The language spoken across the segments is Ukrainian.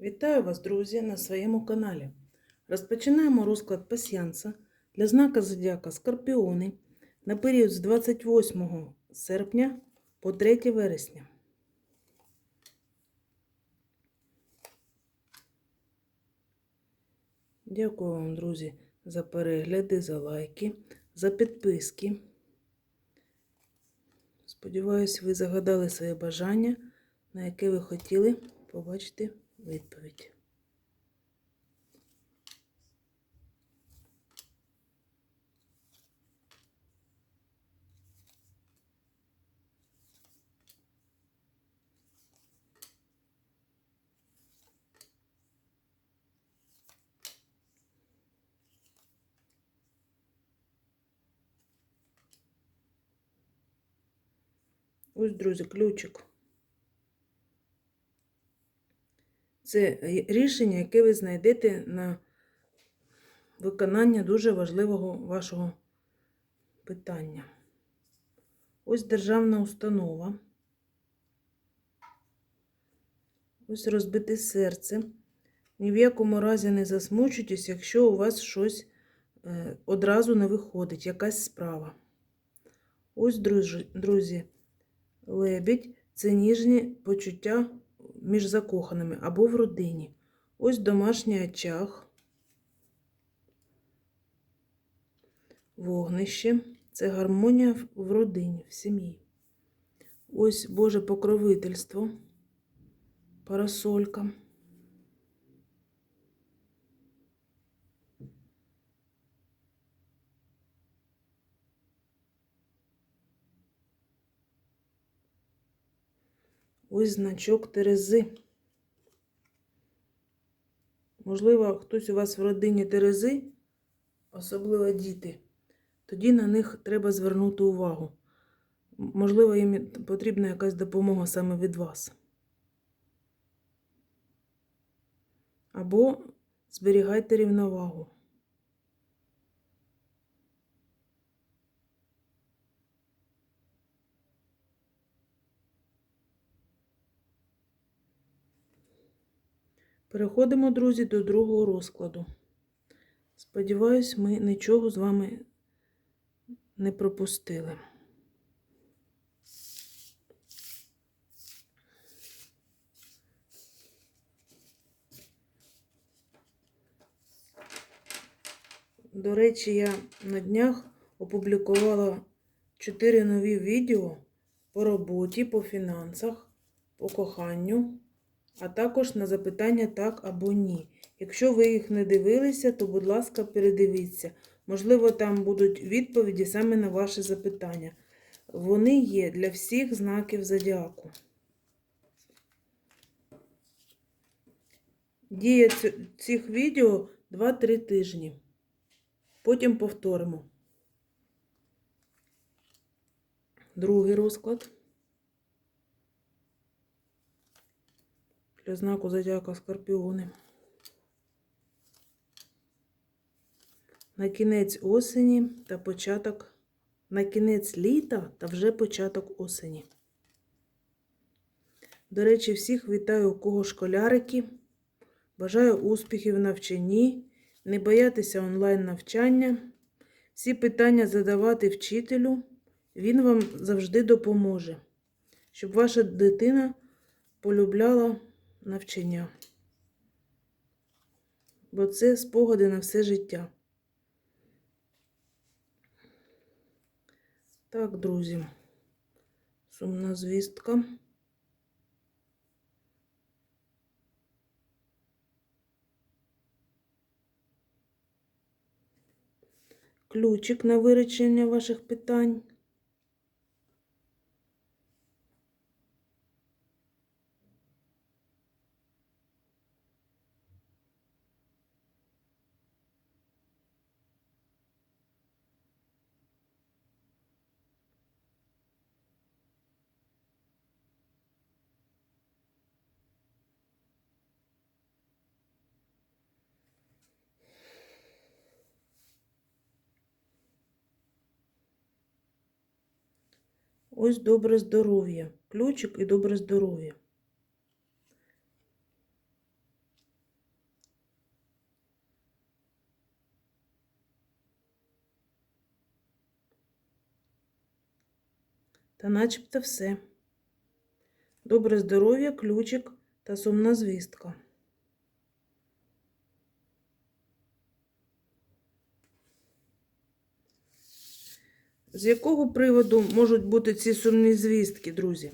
Вітаю вас, друзі, на своєму каналі. Розпочинаємо розклад пасьянса для знака Зодіака Скорпіони на період з 28 серпня по 3 вересня. Дякую вам, друзі, за перегляди, за лайки, за підписки. Сподіваюсь, ви загадали своє бажання, на яке ви хотіли побачити відповідь. Ось, друзі, ключик. Це рішення, яке ви знайдете на виконання дуже важливого вашого питання. Ось державна установа. Ось розбите серце. Ні в якому разі не засмучуйтесь, якщо у вас щось е, одразу не виходить, якась справа. Ось, друзі, друзі лебідь це ніжні почуття між закоханими або в родині. Ось домашній очаг, вогнище це гармонія в родині, в сім'ї. Ось Боже покровительство, парасолька. Ось значок Терези. Можливо, хтось у вас в родині Терези, особливо діти, тоді на них треба звернути увагу. Можливо, їм потрібна якась допомога саме від вас. Або зберігайте рівновагу. Переходимо, друзі, до другого розкладу. Сподіваюсь, ми нічого з вами не пропустили. До речі, я на днях опублікувала 4 нові відео по роботі, по фінансах, по коханню а також на запитання так або ні. Якщо ви їх не дивилися, то, будь ласка, передивіться. Можливо, там будуть відповіді саме на ваше запитання. Вони є для всіх знаків зодіаку. Дія цих відео 2-3 тижні. Потім повторимо. Другий розклад. Для знаку зодіака Скорпіони. На кінець осені та початок, на кінець літа та вже початок осені. До речі, всіх вітаю, у кого школярики. Бажаю успіхів в навчанні, не боятися онлайн навчання. Всі питання задавати вчителю, він вам завжди допоможе, щоб ваша дитина полюбляла навчання. Бо це спогади на все життя. Так, друзі, сумна звістка. Ключик на вирішення ваших питань. Ось добре здоров'я. Ключик і добре здоров'я. Та начебто все. Добре здоров'я, ключик та сумна звістка. З якого приводу можуть бути ці сумні звістки, друзі?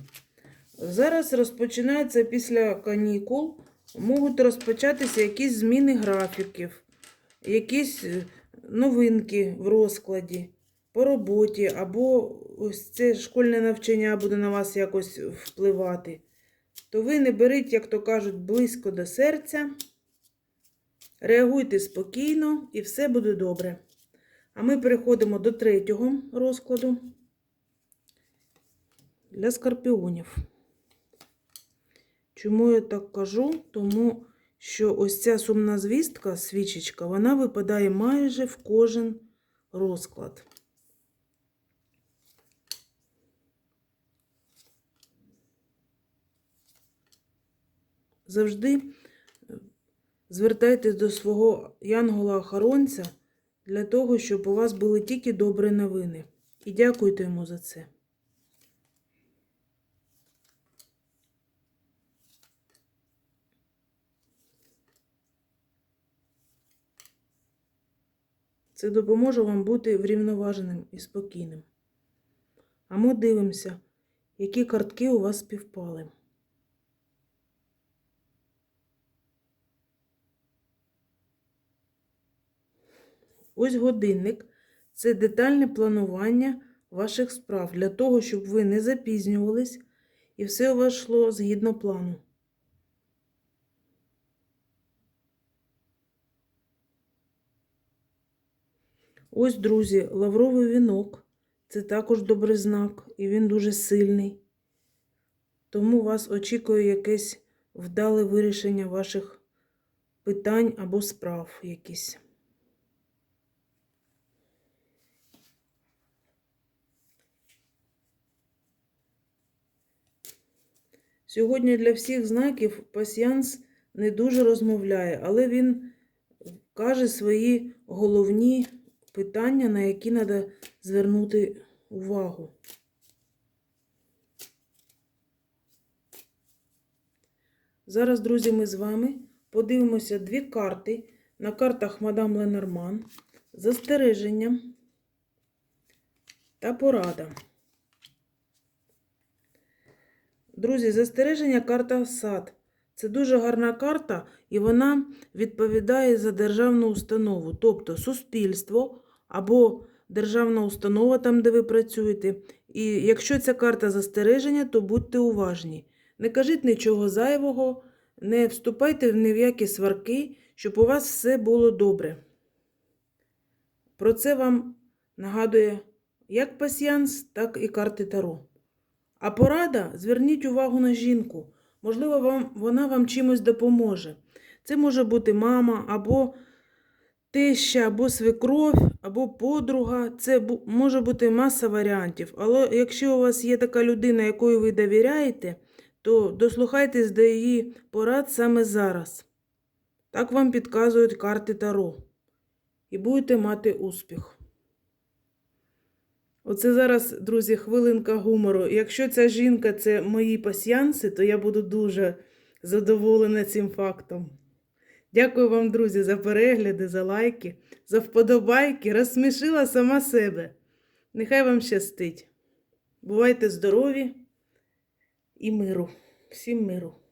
Зараз розпочинається після канікул, можуть розпочатися якісь зміни графіків, якісь е, новинки в розкладі по роботі, або ось це школьне навчання буде на вас якось впливати. То ви не беріть, як то кажуть, близько до серця, реагуйте спокійно і все буде добре. А ми переходимо до третього розкладу для скорпіонів. Чому я так кажу? Тому що ось ця сумна звістка, свічечка, вона випадає майже в кожен розклад. Завжди звертайтесь до свого янгола-охоронця для того, щоб у вас були тільки добрі новини. І дякуйте йому за це. Це допоможе вам бути врівноваженим і спокійним. А ми дивимося, які картки у вас співпали. Ось годинник це детальне планування ваших справ для того, щоб ви не запізнювались і все у вас йшло згідно плану. Ось, друзі, лавровий вінок. Це також добрий знак, і він дуже сильний. Тому вас очікує якесь вдале вирішення ваших питань або справ якісь. Сьогодні для всіх знаків пасіянс не дуже розмовляє, але він каже свої головні питання, на які треба звернути увагу. Зараз, друзі, ми з вами подивимося дві карти на картах Мадам Ленорман, застереження та порада. Друзі, застереження карта сад. Це дуже гарна карта, і вона відповідає за державну установу, тобто суспільство або державна установа, там, де ви працюєте. І якщо ця карта застереження, то будьте уважні. Не кажіть нічого зайвого, не вступайте в які сварки, щоб у вас все було добре. Про це вам нагадує як пасіянс, так і карти Таро. А порада зверніть увагу на жінку. Можливо, вам, вона вам чимось допоможе. Це може бути мама, або теща, або свекров, або подруга. Це може бути маса варіантів. Але якщо у вас є така людина, якою ви довіряєте, то дослухайтесь до її порад саме зараз. Так вам підказують карти Таро. І будете мати успіх. Оце зараз, друзі, хвилинка гумору. Якщо ця жінка це мої пасіянси, то я буду дуже задоволена цим фактом. Дякую вам, друзі, за перегляди, за лайки, за вподобайки. Розсмішила сама себе. Нехай вам щастить. Бувайте здорові і миру. Всім миру.